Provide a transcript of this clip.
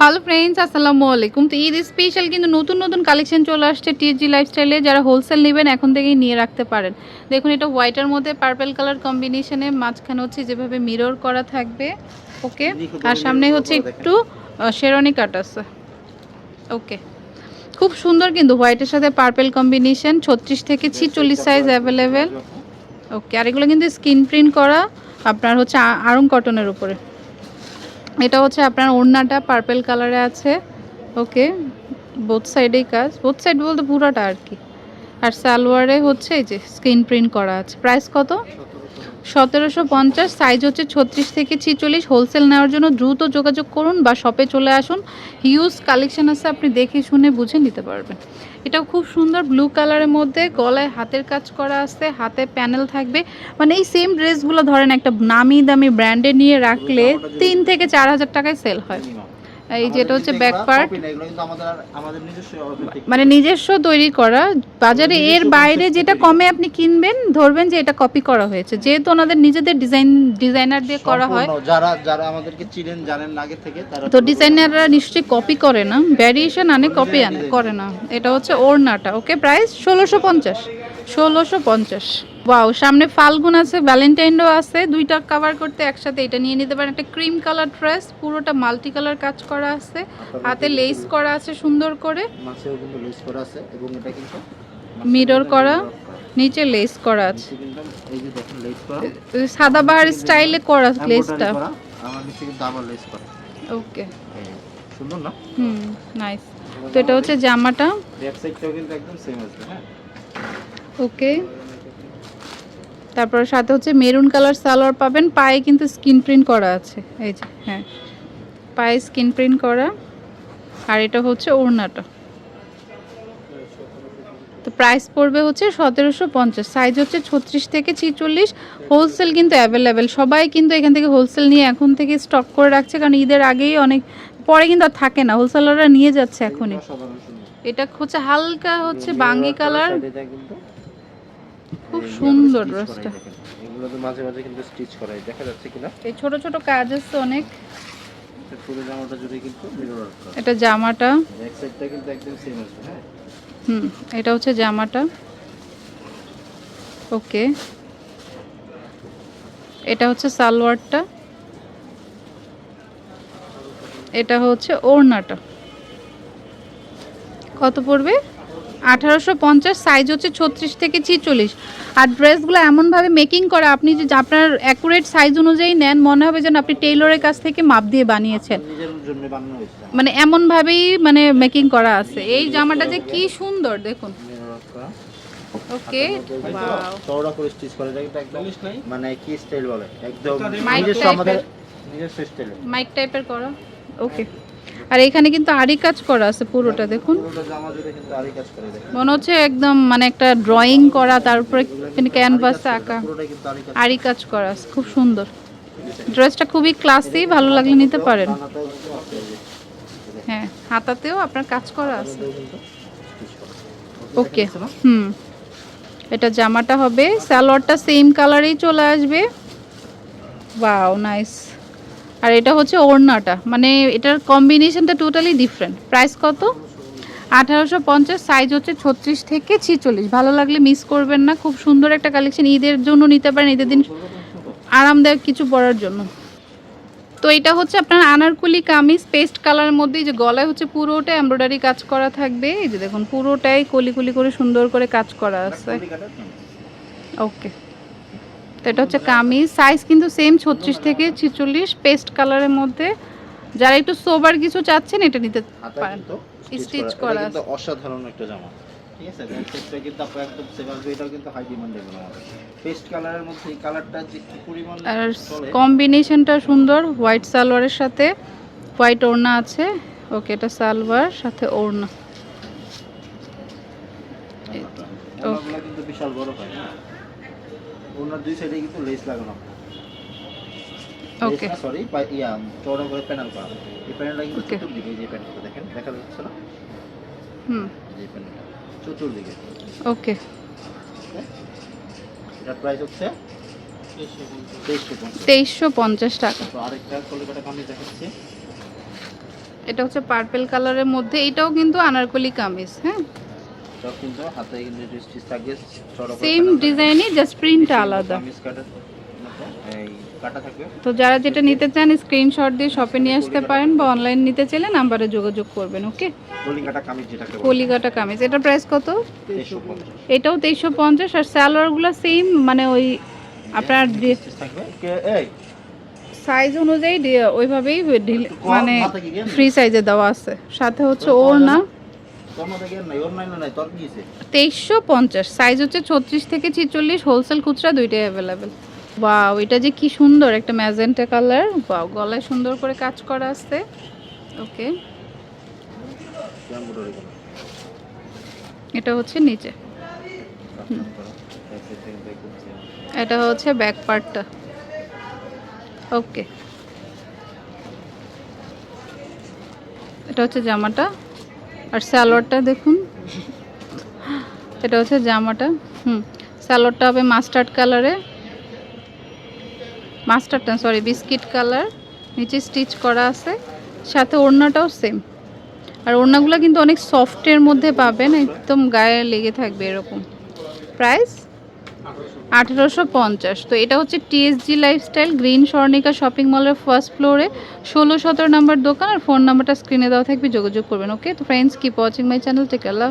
Hello friends আসসালামু আলাইকুম তো ঈদ স্পেশাল কিন্তু নতুন নতুন কালেকশন চলে আসছে টিএসজি লাইফস্টাইলে যারা হোলসেল নেবেন এখন থেকেই নিয়ে রাখতে পারেন। দেখুন এটা হোয়াইটের মধ্যে পার্পল কালার কম্বিনেশনে মাঝখানে হচ্ছে যেভাবে মিরর করা থাকবে। ওকে আর সামনে হচ্ছে একটু শেরনি কাট আছে। ওকে খুব সুন্দর কিন্তু হোয়াইটের সাথে পার্পল কম্বিনেশন ছত্রিশ থেকে ছিচল্লিশ সাইজ অ্যাভেলেবেল ওকে আর এগুলো কিন্তু স্কিন প্রিন্ট করা আপনার হচ্ছে আরং কটনের উপরে। এটা হচ্ছে আপনার ওড়নাটা পার্পল কালারে আছে। ওকে বোথ সাইডেই কাজ। বোথ সাইড বলতে পুরাটা আর কি। আর সালোয়ারে হচ্ছে এই যে স্ক্রিন প্রিন্ট করা আছে। প্রাইস কত? সতেরোশো পঞ্চাশ। সাইজ হচ্ছে ছত্রিশ থেকে ছিচল্লিশ। হোলসেল নেওয়ার জন্য দ্রুত যোগাযোগ করুন বা শপে চলে আসুন। হিউজ কালেকশন আছে, আপনি দেখে শুনে বুঝে নিতে পারবেন। এটা খুব সুন্দর ব্লু কালারের মধ্যে গলায় হাতের কাজ করা আছে হাতে প্যানেল থাকবে। মানে এই সেম ড্রেসগুলো ধরেন একটা নামি দামি ব্র্যান্ডে নিয়ে রাখলে তিন থেকে চার হাজার টাকায় সেল হয়। এই যেটা হচ্ছে ব্যাক পার্ট মানে নিজস্ব তৈরি করা। বাজারে এর বাইরে যেটা কমে আপনি কিনবেন ধরবেন যে এটা কপি করা হয়েছে। যেহেতু ওনাদের নিজেদের ডিজাইন ডিজাইনার দিয়ে করা হয়। যারা যারা আমাদেরকে চিনেন জানেন আগে থেকে তারা তো ডিজাইনাররা নিশ্চয়ই কপি করে না। ভ্যারিয়েশন আনে কপি আনে করে না। এটা হচ্ছে ওড়নাটা। ওকে প্রাইস ষোলোশো পঞ্চাশ। ষোলোশো পঞ্চাশ। ওয়াও সামনে ফাল্গুন আছে ভ্যালেন্টাইনও আছে দুইটা কভার করতে একসাথে এটা নিয়ে নিতে পারেন। একটা ক্রিম কালার ড্রেস পুরোটা মাল্টি কালার কাজ করা আছে হাতে লেস করা আছে সুন্দর করে। মাছেও কিন্তু লেস করা আছে এবং এটা কিন্তু মিরর করা নিচে লেস করা আছে। এই যে দেখেন লেস করা। স্টাইলে করা লেসটা আমার নিচে কিন্তু আবার লেস করা। ওকে সুন্দর না? হুম নাইস তো এটা হচ্ছে জামাটা। ব্যাক সাইডটাও কিন্তু একদম সেম আসবে হ্যাঁ? ওকে তারপর সাথে হচ্ছে মেরুন কালার সালোয়ার পাবেন। পায়ে কিন্তু স্কিন প্রিন্ট করা আছে। এই যে হ্যাঁ। পায়ে স্কিন প্রিন্ট করা। আর এটা হচ্ছে ওড়নাটা। তো প্রাইস পড়বে হচ্ছে সতেরোশো পঞ্চাশ। সাইজ হচ্ছে ছত্রিশ থেকে ছিচল্লিশ। হোলসেল কিন্তু অ্যাভেলেবেল। সবাই কিন্তু এখান থেকে হোলসেল নিয়ে এখন থেকে স্টক করে রাখছে। কারণ ঈদের আগেই অনেক পরে কিন্তু আর থাকে না। হোলসেলাররা নিয়ে যাচ্ছে এখনই। এটা হচ্ছে হালকা হচ্ছে বাঙ্গি কালার। খুব সুন্দর ড্রেসটা এগুলো তো মাঝে মাঝে কিন্তু স্টিচ করাই। দেখা যাচ্ছে কিনা এই ছোট ছোট কাজ আছে অনেক। পুরো জামাটা জুড়ে কিন্তু মিরর করা এটা জামাটা। ব্যাক সাইডটা কিন্তু একদম সেম আসবে হ্যাঁ? হুম এটা হচ্ছে জামাটা। ওকে। এটা হচ্ছে সালোয়ারটা। এটা হচ্ছে ওড়নাটা। কত পড়বে? আঠারোশো পঞ্চাশ সাইজ হচ্ছে ছত্রিশ থেকে ছিচল্লিশ। আর ড্রেসগুলো এমনভাবে মেকিং করা আপনি যে আপনার অ্যাকুরেট সাইজ অনুযায়ী নেন মনে হবে যেন আপনি টেইলরের কাছ থেকে মাপ দিয়ে বানিয়েছেন। নিজের জন্য বানানো হয়েছে মানে এমনভাবেই মানে মেকিং করা আছে। এই জামাটা যে কি সুন্দর দেখুন। ওকে চওড়া করে স্টিচ করে এটা একদম মানে কি স্টাইল বলে? একদম মাইক নিজস্ব টাইপের। আমাদের নিজস্ব স্টাইলে মাইক টাইপের করা। ওকে আর এখানে কিন্তু আরি কাজ করা আছে পুরোটা দেখুন। করে দেখেন মনে হচ্ছে একদম মানে একটা ড্রয়িং করা তার উপরে ক্যানভাসে আঁকা। আরই কাজ করা। আছে খুব সুন্দর। ড্রেসটা খুবই ক্লাসি ভালো লাগলে নিতে পারেন। হ্যাঁ হাতাতেও আপনার কাজ করা আছে। ওকে হুম। এটা জামাটা হবে সালোয়ারটা সেম কালারেই চলে আসবে। ওয়াও নাইস আর এটা হচ্ছে ওড়নাটা। মানে এটার কম্বিনেশনটা টোটালি ডিফারেন্ট প্রাইস কত? আঠারোশো পঞ্চাশ সাইজ হচ্ছে ছত্রিশ থেকে ছিচল্লিশ। ভালো লাগলে মিস করবেন না। খুব সুন্দর একটা কালেকশন ঈদের জন্য নিতে পারেন ঈদের দিন আরামদায়ক কিছু পরার জন্য। তো এটা হচ্ছে আপনার আনারকুলি কামিজ। পেস্ট কালারের মধ্যে যে গলায় হচ্ছে পুরোটা এমব্রয়ডারি কাজ করা থাকবে। এই যে দেখুন পুরোটাই কলি কলি করে সুন্দর করে কাজ করা আছে। ওকে তো এটা হচ্ছে কামিজ। সাইজ কিন্তু সেম ছত্রিশ থেকে ছিচল্লিশ। পেস্ট কালারের মধ্যে যারা একটু সোবার কিছু চাচ্ছেন এটা নিতে পারেন। স্টিচ করা। অসাধারণ একটা জামা। ঠিক আছে কিন্তু একদম এটাও কিন্তু হাই আমাদের। পেস্ট কালারের মধ্যে এই কালারটা যে কি পরিমাণ আর কম্বিনেশনটা সুন্দর হোয়াইট সালোয়ারের সাথে। হোয়াইট ওড়না আছে। ওকে এটা সালোয়ার সাথে ওড়না। কিন্তু বিশাল বড় হয় হ্যাঁ ওনার দুই সাইডে কিন্তু লেস লাগানো। ওকে সরি ইয়া চওড়া করে প্যানেল করা। এই প্যানেলটা কিন্তু চতুর্দিকে যে প্যানেলটা দেখেন দেখা যাচ্ছে না? হুম। যে প্যানেলটা চতুর্দিকে। ওকে এটার প্রাইস হচ্ছে তেইশশো পঞ্চাশ। টাকা। তো আরেকটা কলিকাটা কামিজ দেখাচ্ছি। এটা হচ্ছে পার্পেল কালারের মধ্যে এটাও কিন্তু আনারকলি কামিজ হ্যাঁ? কিন্তু হাতে কিন্তু স্টিচ থাকে সেম ডিজাইনই জাস্ট প্রিন্টটা আলাদা। তো যারা যেটা নিতে চান স্ক্রিনশট দিয়ে শপে নিয়ে আসতে পারেন বা অনলাইন নিতে চাইলে নাম্বারে যোগাযোগ করবেন ওকে কলিকাটা কামিজ এটার প্রাইস কত? এটাও তেইশশো পঞ্চাশ আর স্যালোয়ারগুলো সেম মানে ওই আপনার সাইজ অনুযায়ী ওইভাবেই মানে? ফ্রি সাইজে দেওয়া আছে। সাথে হচ্ছে ওর না তেইশশো পঞ্চাশ। সাইজ হচ্ছে ছত্রিশ থেকে ছিচল্লিশ হোলসেল দুইটাই অ্যাভেলেবেল যে সুন্দর একটা কালার গলায় সুন্দর করে কাজ করা ওকে? এটা হচ্ছে নিচে। এটা হচ্ছে ব্যাক পার্টটা ওকে এটা হচ্ছে জামাটা। আর স্যালোয়ারটা দেখুন। এটা হচ্ছে জামাটা। হুম স্যালোয়ারটা হবে মাস্টার্ড কালারে। মাস্টার্ড না সরি বিস্কিট কালার। নিচে স্টিচ করা আছে। সাথে ওড়নাটাও সেম আর ওড়নাগুলো কিন্তু অনেক সফটের মধ্যে পাবেন, একদম গায়ে লেগে থাকবে এরকম। প্রাইস আঠেরোশো পঞ্চাশ। তো এটা হচ্ছে TSG lifestyle green Swarnika shopping মলের ফার্স্ট ফ্লোরে ষোলো সতেরো নাম্বার দোকান আর ফোন নাম্বারটা স্ক্রিনে দেওয়া থাকবে, যোগাযোগ করবেন ওকে তো friends keep watching my channel take Allah